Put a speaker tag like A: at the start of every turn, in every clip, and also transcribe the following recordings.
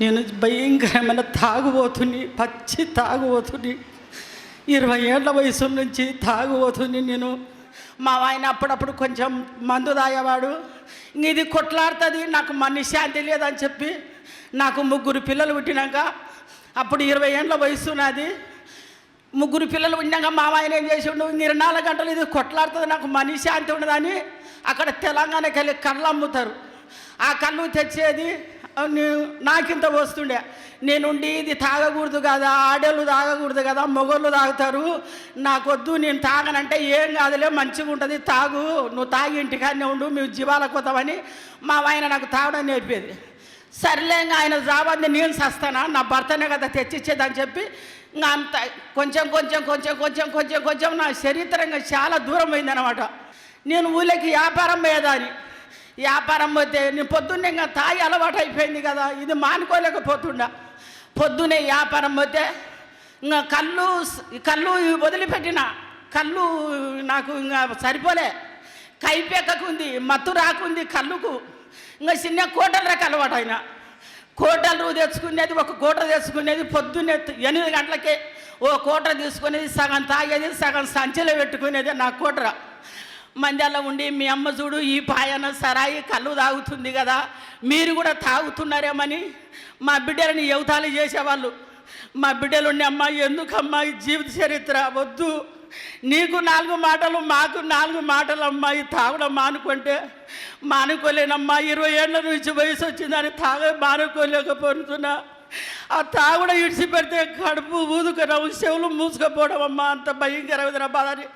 A: నేను భయంకరమైన తాగుబోతుని పచ్చి తాగుబోతుని ఇరవై ఏళ్ళ వయసు నుంచి తాగుబోతుని నేను. మా ఆయన అప్పుడప్పుడు కొంచెం మందు తాగేవాడు. ఇంక ఇది కొట్లాడుతుంది నాకు మనశ్శాంతి లేదని చెప్పి నాకు ముగ్గురు పిల్లలు పుట్టినాక అప్పుడు ఇరవై ఏళ్ళ వయసు నాది. ముగ్గురు పిల్లలు ఉండగా మా ఆయన ఏం చేసిండు ఇంక ఇరవై నాలుగు గంటలు ఇది కొట్లాడుతుంది నాకు మనశ్శాంతి ఉండదని అక్కడ తెలంగాణకి వెళ్ళి కళ్ళు అమ్ముతారు. ఆ కళ్ళు తెచ్చేది నాకింత వస్తుండే. నేనుండి ఇది తాగకూడదు కదా ఆడోళ్ళు తాగకూడదు కదా మొగోళ్ళు తాగుతారు. నాకొద్దు నేను తాగనంటే ఏం కాదులే మంచిగా ఉంటుంది తాగు. నువ్వు తాగి ఇంటికాడనే ఉండు మేము జీవాలకు పోతామని మా ఆయన నాకు తాగడం నేర్పేది. సర్లేంగా ఆయన జాబంది నేను సస్తానా నా భర్తనే కదా తెచ్చిచ్చేదని చెప్పి ఇంకా అంత కొంచెం కొంచెం కొంచెం కొంచెం కొంచెం కొంచెం నా శరీరంగా చాలా దూరం అయిందనమాట నేను ఊళ్ళకి వ్యాపారం పోయేదాన్ని. వ్యాపారం పోతే నేను పొద్దున్నే ఇంకా తాయి అలవాటు అయిపోయింది కదా ఇది మానుకోలేకపోతుండా పొద్దునే వ్యాపారం పోతే ఇంకా కళ్ళు కళ్ళు వదిలిపెట్టిన. కళ్ళు నాకు ఇంకా సరిపోలే. కైపెక్కకుంది మత్తు రాకుంది కళ్ళుకు. ఇంకా చిన్న కోటలకు అలవాటు ఆయన కోటలు తెచ్చుకునేది ఒక కోట తెచ్చుకునేది పొద్దున్నే ఎనిమిది గంటలకే ఓ కోట తీసుకునేది సగం తాగేది సగం సంచిలో పెట్టుకునేది నా కోటర. మంద్యాల ఉండి మీ అమ్మ చూడు ఈ పాయన సరాయి కళ్ళు తాగుతుంది కదా మీరు కూడా తాగుతున్నారేమని? మా బిడ్డలని యువతాలు చేసేవాళ్ళు. మా బిడ్డలు ఉండే అమ్మ ఎందుకమ్మా ఈ జీవిత చరిత్ర? వద్దు. నీకు నాలుగు మాటలు మాకు నాలుగు మాటలు అమ్మాయి తాగడం మానుకుంటే మానుకోలేనమ్మా ఇరవై ఏళ్ళ నుంచి వయసు వచ్చిందని తాగ మానుకోలేకపోతున్నా. ఆ తాగుడ ఇడిచిపెడితే కడుపు ఊదుకున్నావు చెవులు మూసుకుపోవడం అమ్మా అంత భయంకరమైన నా బాధని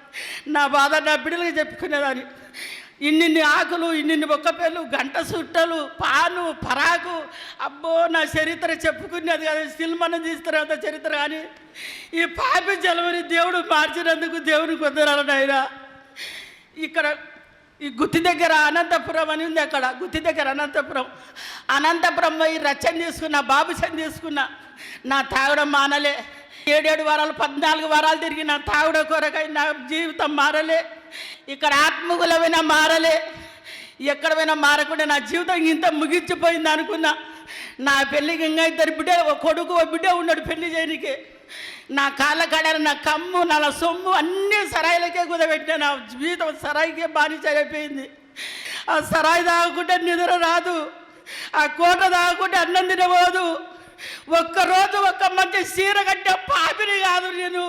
A: నా బాధ నా బిడ్డలకి చెప్పుకునేదాన్ని. ఇన్నిన్ని ఆకులు ఇన్నిన్ని ఒక్కపేలు గంట సుట్టలు పాను పరాకు. అబ్బో నా చరిత్ర చెప్పుకునేది కదా సినిమాను తీస్తారు అంత చరిత్ర కానీ. ఈ పాపి జలమని దేవుడు మార్చినందుకు దేవుని కొందరాలు ఆయన ఇక్కడ ఈ గుత్తి దగ్గర అనంతపురం అని ఉంది అక్కడ గుత్తి దగ్గర అనంతపురం. అనంతపురం పోయి రచ్చన తీసుకున్నా బాబుసన్ తీసుకున్నా నా తాగడం మానలే. ఏడేడు వారాలు పద్నాలుగు వారాలు తిరిగి నా తాగుడ కొరకై నా జీవితం మారలే. ఇక్కడ ఆత్మకులమైన మారలే. ఎక్కడ పోయినా మారకుండా నా జీవితం ఇంత ముగించిపోయింది అనుకున్నా. నా పెళ్ళికి ఇంకా ఇద్దరు బిడ్డ ఒక కొడుకు ఒక బిడ్డ ఉన్నాడు పెళ్ళి చేయడానికి నా కాళ్ళ కడారు నా కమ్ము నా సొమ్ము అన్నీ సరాయిలకే కుదబెట్టినా నా జీవితం సరాయికే బానిస అయిపోయింది ఆ సరాయి తాగకుంటే నిద్ర రాదు ఆ కోట తాగకుంటే అన్నం తినబోదు. ఒక్కరోజు ఒక్క మంచి చీర కట్టే పాపిని కాదు నేను.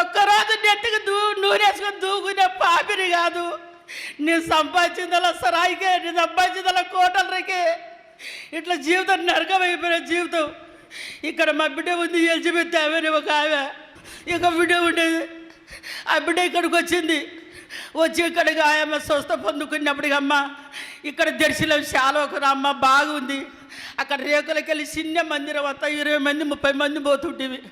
A: ఒక్కరోజు నెత్తికి దూ నూనెసుకొని దూకునే పాపిని కాదు. నేను సంపాదించిందలా సరాయికే నేను సంపాదించిందలా కోటలకే. ఇట్లా జీవితం నరకమైపోయిన జీవితం. ఇక్కడ మా బిడ్డ ఉంది ఎలిజబెత్ ఆమె ఒక ఆమె. ఇక బిడ్డ ఉండేది. ఆ బిడ్డ ఇక్కడికి వచ్చింది. వచ్చి ఇక్కడికి ఆమె స్వస్థ పొందుకున్నప్పటికి అమ్మ ఇక్కడ దర్శనం శాలోకరా అమ్మ బాగుంది. అక్కడ రేకులకి వెళ్ళి చిన్న మందిరం అంతా ఇరవై మంది ముప్పై మంది పోతుంటేవి.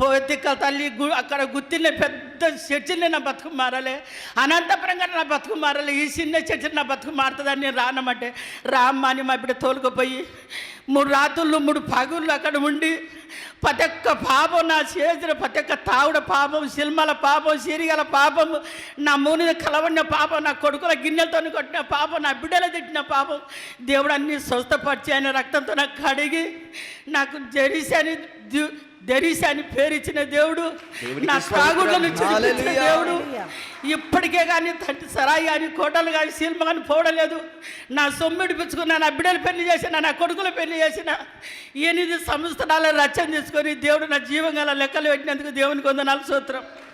A: పోతిక్క తల్లి గు అక్కడ గుర్తిన పెద్ద చర్చిని నా బతుకు మారలే. అనంతపురం కన్నా నా బతుకు మారలే. ఈ చిన్న చర్చిని నా బతుకు మారుతుందని నేను రానమంటే రామ్మ అని మా బిడ్డ తోలుకుపోయి మూడు రాత్రులు మూడు పగుళ్ళు అక్కడ ఉండి ప్రతి ఒక్క పాపం నా చేసిన ప్రతి ఒక్క తావుడ పాపం సినిమాల పాపం సిరిగల పాపం నా మూని కలవడిన పాపం నా కొడుకుల గిన్నెలతో కొట్టిన పాపం నా బిడ్డలు తిట్టిన పాపం దేవుడు అన్ని స్వస్థపరిచి ఆయన రక్తంతో నాకు కడిగి నాకు ది- దెరిసి అని పేరిచ్చిన దేవుడు నా
B: హల్లెలూయా.
A: దేవుడు ఇప్పటికే కానీ తండ్రి సరాయి కానీ కోటలు కానీ సినిమా కానీ పోవడలేదు నా సొమ్ము ఇడిపించుకున్నా నా బిడ్డలు పెళ్ళి చేసిన నా కొడుకులు పెళ్ళి చేసిన ఎనిమిది సంవత్సరాల రచన తీసుకొని దేవుడు నా జీవంగా లెక్కలు పెట్టినందుకు దేవునికి వందనాలు సూత్రం.